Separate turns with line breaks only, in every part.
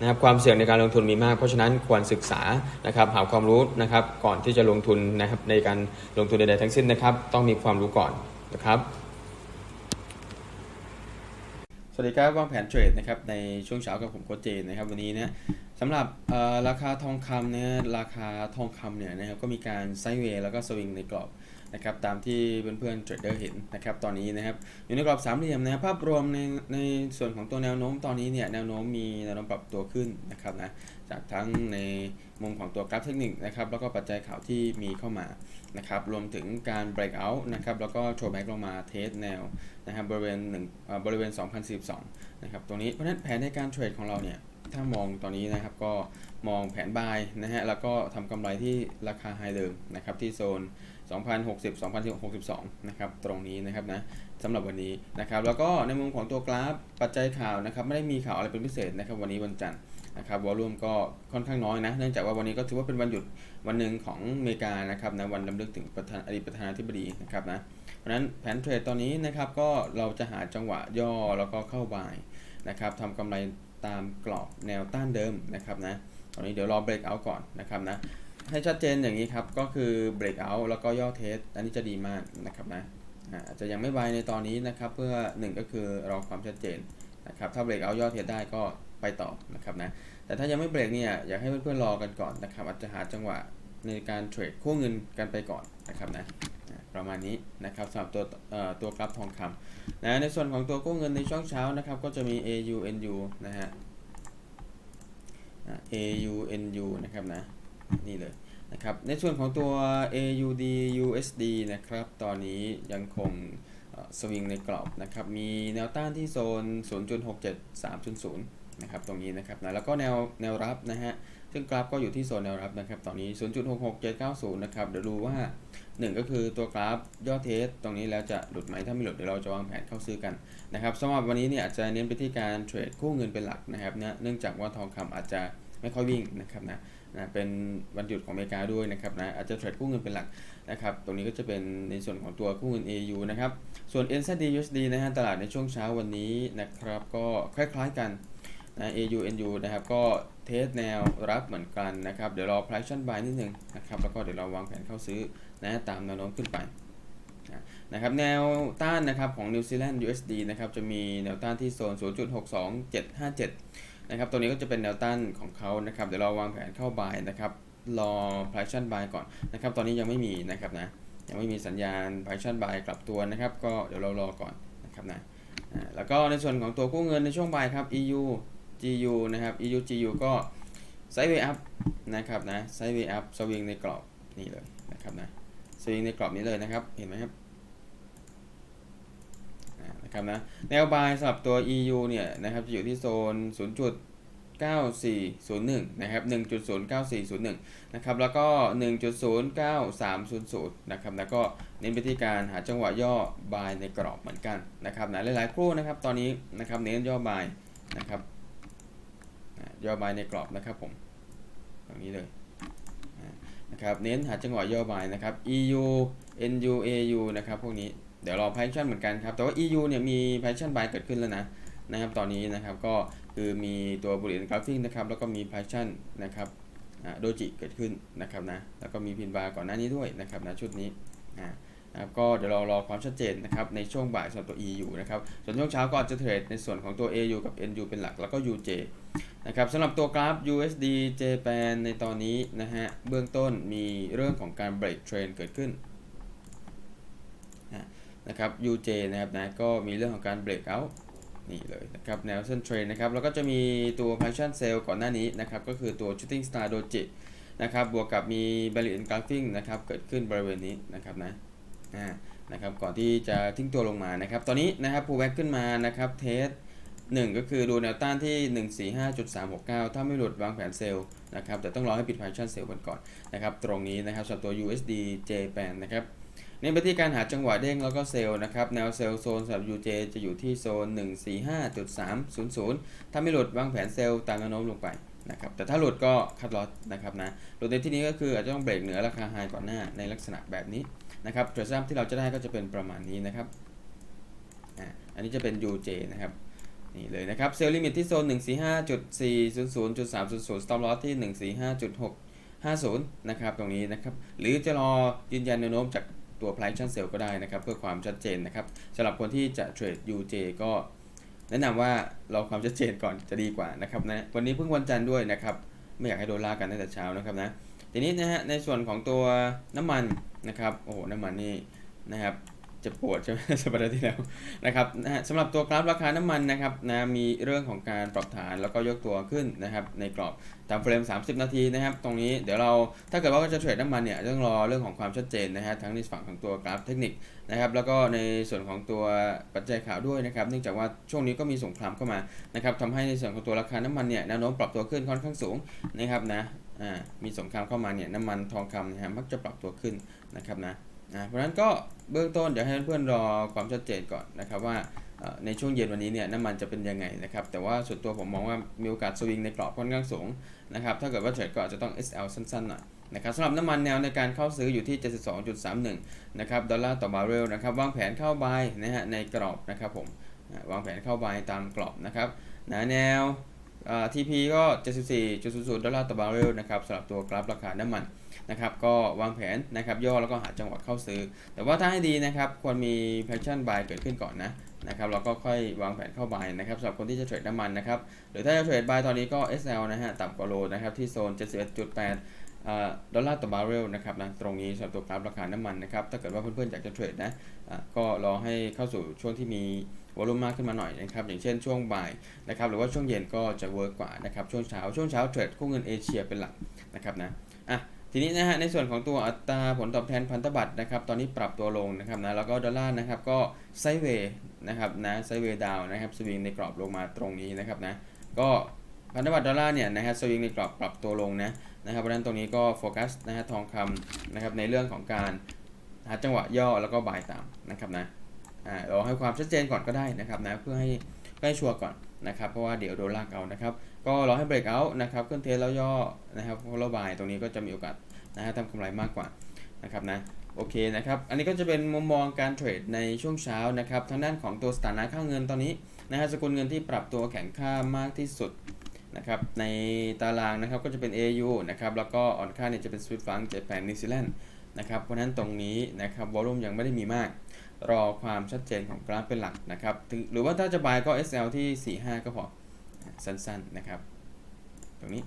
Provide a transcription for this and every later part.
นะครับความเสี่ยงในการลงทุนมีมาก เพราะฉะนั้นควรศึกษานะครับหาความรู้นะครับก่อนที่จะลงทุนนะครับในการลงทุนใดๆทั้งสิ้นนะครับ ต้องมีความรู้ก่อนนะครับสวัสดีครับวางแผนเทรดนะครับในช่วงเช้ากับผมโคชเจนนะครับวันนี้นะสำหรับราคาทองคำเนี่ยราคาทองคำเนี่ยนะครับก็มีการไซด์เวย์แล้วก็สวิงในกรอบ นะครับตามที่เพื่อนๆเทรดเดอร์เห็นนะครับตอนนี้นะครับอยู่ในกรอบสามเหลี่ยมนะภาพรวมในในส่วนของตัวแนวโน้มตอนนี้เนี่ยแนวโน้มมีแนวโน้มปรับตัวขึ้นนะครับนะจากทั้งในมุมของตัวกราฟเทคนิคนะครับแล้วก็ปัจจัยข่าวที่มีเข้ามานะครับรวมถึงการ break out นะครับแล้วก็โชว์แบ็กลงมาเทสแนวนะครับบริเวณหนึ่งบริเวณ 2042นะครับตรงนี้เพราะฉะนั้นแผนในการเทรดของเราเนี่ยถ้ามองตอนนี้นะครับก็มองแผนบายนะฮะแล้วก็ทำกำไรที่ราคาไฮเดิมนะครับที่โซน 2060 2062 นะครับ ตรงนี้นะครับนะสำหรับวันนี้นะครับ แล้วก็ในมุมของตัวกราฟปัจจัยข่าวนะครับ ไม่ได้มีข่าวอะไรเป็นพิเศษนะครับ วันนี้วันจันทร์นะครับวอลลุ่มก็ค่อนข้างน้อยนะ เนื่องจากว่าวันนี้ก็ถือว่าเป็นวันหยุดวันหนึ่งของอเมริกานะครับนะวันรำลึกถึงประธานอดีตประธานาธิบดีนะครับนะ เพราะฉะนั้นแผนเทรดตอนนี้นะครับก็เราจะหาจังหวะย่อแล้วก็เข้าบายนะครับทำกำไรตามกรอบแนวต้านเดิมนะครับนะ ตอนนี้เดี๋ยวรอเบรกเอาก่อนนะครับนะ ให้ชัดเจนอย่างนี้ครับ ก็คือเบรกเอาแล้วก็ย่อเทสอันนี้จะดีมากนะครับนะอาจจะยังไม่บายในตอนนี้นะครับ เพื่อหนึ่งก็คือรอความชัดเจนนะครับถ้าเบรกเอาย่อเทสได้ก็ไปต่อนะครับนะแต่ถ้ายังไม่เบรกเนี่ยอยากให้เพื่อนๆรอกันก่อนนะครับอาจจะหาจังหวะในการเทรดคู่เงินกันไปก่อนนะครับนะประมาณนี้นะครับสำหรับตัวเอ่อตัวกราฟทองคำนะในส่วนของตัวกู้เงินในช่วงเช้านะครับก็จะมี AU NU นะฮะ AU NU นะครับนะนี่เลย นะครับในส่วนของตัว AUD USD นะครับตอนนี้ยังคงสวิงในกรอบนะครับ มีแนวต้านที่โซน 0.67300นะครับ ตรงนี้นะครับนะแล้วก็แนวแนวรับนะฮะ ซึ่งกราฟก็อยู่ที่โซนแนวรับนะครับ ตอนนี้ 0.66790 นะครับ เดี๋ยวดูว่าหนึ่งก็คือตัวกราฟยอดเทส ตรงนี้แล้วจะหลุดไหม ถ้าไม่หลุดเดี๋ยวเราจะวางแผนเข้าซื้อกันนะครับสำหรับวันนี้เนี่ยอาจจะเน้นไปที่การเทรดคู่เงินเป็นหลักนะครับ เนื่องเนื่องจากว่าทองคำอาจจะ ไม่ค่อยวิ่งนะครับนะนะเป็นวันหยุดของอเมริกาด้วยนะครับนะอาจจะเทรดคู่เงินเป็นหลักนะครับตรงนี้ก็จะเป็นในส่วนของตัวคู่เงิน AU นะครับส่วน NZD USD นะฮะตลาดในช่วงเช้าวันนี้นะครับก็คล้ายๆกันนะ AU NU นะครับก็เทสแนวรับเหมือนกันนะครับเดี๋ยวรอ price action buy นิดนึงนะครับแล้วก็เดี๋ยวเราวางแผนเข้าซื้อนะตามแนวโน้มขึ้นไปนะนะครับแนวต้านนะครับของนิวซีแลนด์ USD นะครับจะมีแนวต้านที่โซน 0.62757 นะครับตัวนี้ก็จะเป็นแนวต้านของเขานะครับเดี๋ยวเราวางแผนเข้าบายนะครับรอ price action buy ก่อนนะครับตอนนี้ยังไม่มีนะครับนะยังไม่มีสัญญาณ price action buy กลับตัวนะครับ ก็เดี๋ยวเรารอก่อนนะครับนะอ่าแล้วก็ในส่วนของตัวกู้เงินในช่วงบ่ายครับ EU GU นะครับ EU GU ก็ไซด์เวย์อัพนะครับนะไซด์เวย์อัพสวิงในกรอบนี่เลยนะครับนะสวิงในกรอบนี้เลยนะครับ เห็นไหมครับ นะครับนะแนวบายสำหรับตัว EU เนี่ยนะครับจะอยู่ที่โซน 0.9401 นะครับ 1.09401 นะครับ แล้วก็ 1.09300 นะครับ แล้วก็เน้นไปที่การหาจังหวะย่อบายในกรอบเหมือนกันนะครับนะหลายๆครู่นะครับตอนนี้นะครับเน้นย่อบายนะครับย่อบายในกรอบนะครับผมตรงนี้เลยนะครับเน้นหาจังหวะย่อบายนะครับ EU NU AU นะครับพวกนี้ เดี๋ยวรอ Python เหมือนกันครับ แต่ว่า EU เนี่ยมี Python buy เกิดขึ้นแล้วนะนะครับ ตอนนี้นะครับก็คือมีตัวบุรีกราฟิกนะครับ แล้วก็มี Python นะครับโดจิเกิดขึ้นนะครับนะ แล้วก็มีพินบาร์ก่อนหน้านี้ด้วยนะครับนะชุดนี้นะครับก็เดี๋ยวเรารอความชัดเจนนะครับในช่วงบ่ายสำหรับตัว EU นะครับ ส่วนช่วงเช้าก็อาจจะเทรดในส่วนของตัว AU กับ NU เป็นหลักแล้วก็ UJ นะครับสำหรับตัวกราฟ USD Japan ในตอนนี้นะฮะเบื้องต้นมีเรื่องของการ break trend เกิดขึ้น นะครับ UJ นะครับนะก็มีเรื่องของการ break out นี่เลยนะครับแนวเส้นเทรนนะครับ แล้วก็จะมีตัว Passion Sale ก่อนหน้านี้นะครับ ก็คือตัว Shooting Star Doji นะครับ บวกกับมี Barrier Engulfing นะครับ เกิดขึ้นบริเวณนี้นะครับนะอ่านะครับ ก่อนที่จะทิ้งตัวลงมานะครับ ตอนนี้นะครับ pullback ขึ้นมานะครับ เทสหนึ่งก็คือดูแนวต้านที่ 145.369 ถ้าไม่หลุดวางแผนเซลล์นะครับ แต่ต้องรอให้ปิด partial sale กันก่อนนะครับ ตรงนี้นะครับสำหรับตัว USD JPAN นะครับ เน้นไปที่การหาจังหวะเด้งแล้วก็เซลล์นะครับ แนวเซลล์โซนสำหรับ UJ จะอยู่ที่โซน 145.300 ถ้าไม่หลุดวางแผนเซลล์ตามแนวโน้มลงไปนะครับแต่ถ้าหลุดก็คัดลอสนะครับนะหลุดในที่นี้ก็คืออาจจะต้องเบรกเหนือราคาไฮก่อนหน้าในลักษณะแบบนี้นะครับเทรดซัมที่เราจะได้ก็จะเป็นประมาณนี้นะครับอันนี้จะเป็น UJ นะครับนี่เลยนะครับเซลล์ลิมิตที่โซน 145.400.300 stop loss ที่ 145.650 นะครับตรงนี้นะครับหรือจะรอยืนยันแนวโน้มจาก ตัว price action sell ก็ได้นะครับ เพื่อความชัดเจนนะครับสำหรับคนที่จะเทรด UJ ก็แนะนำว่ารอความชัดเจนก่อนจะดีกว่านะครับนะวันนี้เพิ่งวันจันทร์ด้วยนะครับ ไม่อยากให้โดนลากกันตั้งแต่เช้านะครับนะทีนี้นะฮะในส่วนของตัวน้ำมันนะครับโอ้โหน้ำมันนี่นะครับ เจะปวดใช่ไหมสัปดาห์ที่แล้วนะครับนะสำหรับตัวกราฟราคาน้ำมันนะครับนะมีเรื่องของการปรับฐานแล้วก็ยกตัวขึ้นนะครับในกรอบตามเฟรม 30 นาทีนะครับ ตรงนี้เดี๋ยวเราถ้าเกิดว่าจะเทรดน้ำมันเนี่ยต้องรอเรื่องของความชัดเจนนะฮะทั้งในฝั่งของตัวกราฟเทคนิคนะครับแล้วก็ในส่วนของตัวปัจจัยข่าวด้วยนะครับเนื่องจากว่าช่วงนี้ก็มีสงครามเข้ามานะครับทำให้ในส่วนของตัวราคาน้ำมันเนี่ยแนวโน้มปรับตัวขึ้นค่อนข้างสูงนะครับนะอ่ามีสงครามเข้ามาเนี่ยน้ำมันทองคำนะฮะมักจะปรับตัวขึ้นนะครับนะ นะเพราะฉะนั้นก็เบื้องต้นเดี๋ยวให้เพื่อนๆรอความชัดเจนก่อนนะครับว่าในช่วงเย็นวันนี้เนี่ยน้ำมันจะเป็นยังไงนะครับแต่ว่าส่วนตัวผมมองว่ามีโอกาสสวิงในกรอบค่อนข้างสูงนะครับถ้าเกิดว่าเทรดก็อาจจะต้อง SL สั้นๆหน่อยนะครับสำหรับน้ำมันแนวในการเข้าซื้ออยู่ที่ 72.31 นะครับดอลลาร์ต่อบาร์เรลนะครับวางแผนเข้าบายนะฮะในกรอบนะครับผมวางแผนเข้าบายตามกรอบนะครับนะแนว TP ก็ 74.00 ดอลลาร์ต่อบาร์เรลนะครับสำหรับตัวกราฟราคาน้ำมันนะครับก็วางแผนนะครับย่อแล้วก็หาจังหวะเข้าซื้อ แต่ว่าถ้าให้ดีนะครับควรมี passion buy เกิดขึ้นก่อนนะนะครับเราก็ค่อยวางแผนเข้าบายนะครับสำหรับคนที่จะเทรดน้ำมันนะครับหรือถ้าจะเทรดบายตอนนี้ก็ SL นะฮะต่ำกว่าโลนะครับที่โซน 71.8 ดอลลาร์ต่อบาร์เรลนะครับนะตรงนี้สำหรับตัวกราฟราคาน้ำมันนะครับถ้าเกิดว่าเพื่อนๆอยากจะเทรดนะก็รอให้เข้าสู่ช่วงที่มีวอลุ่มมากขึ้นมาหน่อยนะครับอย่างเช่นช่วงบ่ายนะครับหรือว่าช่วงเย็นก็จะเวิร์กกว่านะครับช่วงเช้าช่วงเช้าเทรดคู่เงินเอเชียเป็นหลักนะครับนะอะทีนี้นะฮะในส่วนของตัวอัตราผลตอบแทนพันธบัตรนะครับตอนนี้ปรับตัวลงนะครับนะแล้วก็ดอลลาร์นะครับก็ไซเวย์นะครับนะไซเวย์ดาวนะครับสวิงในกรอบลงมาตรงนี้นะครับนะก็ พันธบัตรดอลลาร์เนี่ยนะฮะสวิงในกรอบปรับตัวลงนะนะครับเพราะฉะนั้นตรงนี้ก็โฟกัสนะฮะทองคำนะครับในเรื่องของการหาจังหวะย่อแล้วก็บายตามนะครับนะอ่าเราให้ความชัดเจนก่อนก็ได้นะครับนะเพื่อให้เพื่อให้ชัวร์ก่อนนะครับเพราะว่าเดี๋ยวโดนลากเอานะครับก็รอให้เบรกเอานะครับขึ้นเทสแล้วย่อนะครับพอเราบายตรงนี้ก็จะมีโอกาสนะฮะทำกำไรมากกว่านะครับนะโอเคนะครับอันนี้ก็จะเป็นมุมมองการเทรดในช่วงเช้านะครับทางด้านของตัวสถานะค่าเงินตอนนี้นะฮะสกุลเงินที่ปรับตัวแข็งค่ามากที่สุด นะครับในตารางนะครับก็จะเป็น AU นะครับแล้วก็อ่อนค่าเนี่ยจะเป็นสวิตฟังเจแปนนิวซีแลนด์นะครับเพราะฉะนั้นตรงนี้นะครับวอลุ่มยังไม่ได้มีมาก รอความชัดเจนของกราฟเป็นหลักนะครับถึงหรือว่าถ้าจะบายก็ SL ที่ 45 ก็พอสั้นๆนะครับตรงนี้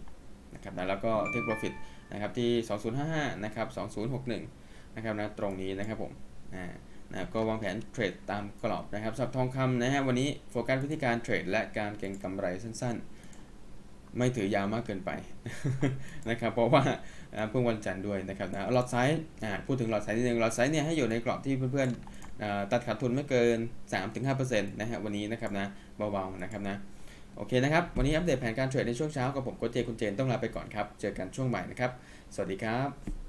นะครับนะแล้วก็ take profit นะครับที่ 2055 นะครับ 2061 นะครับนะตรงนี้นะครับผมอ่านะก็วางแผนเทรดตามกรอบนะครับสำหรับทองคำนะฮะวันนี้โฟกัสวิธีการเทรดและการเก็งกำไรสั้นๆ ไม่ถือยาวมากเกินไปนะครับเพราะว่าเพิ่งวันจันทร์ด้วยนะครับนะหลอดไซส์พูดถึงหลอดไซส์นิดนึงหลอดไซส์เนี่ยให้อยู่ในกรอบที่เพื่อนๆตัดขาดทุนไม่เกิน 3-5%นะฮะวันนี้นะครับนะเบาๆนะครับนะโอเคนะครับ วันนี้อัปเดตแผนการเทรดในช่วงเช้ากับผมโคเจคุณเจนต้องลาไปก่อนครับ เจอกันช่วงบ่ายนะครับ สวัสดีครับ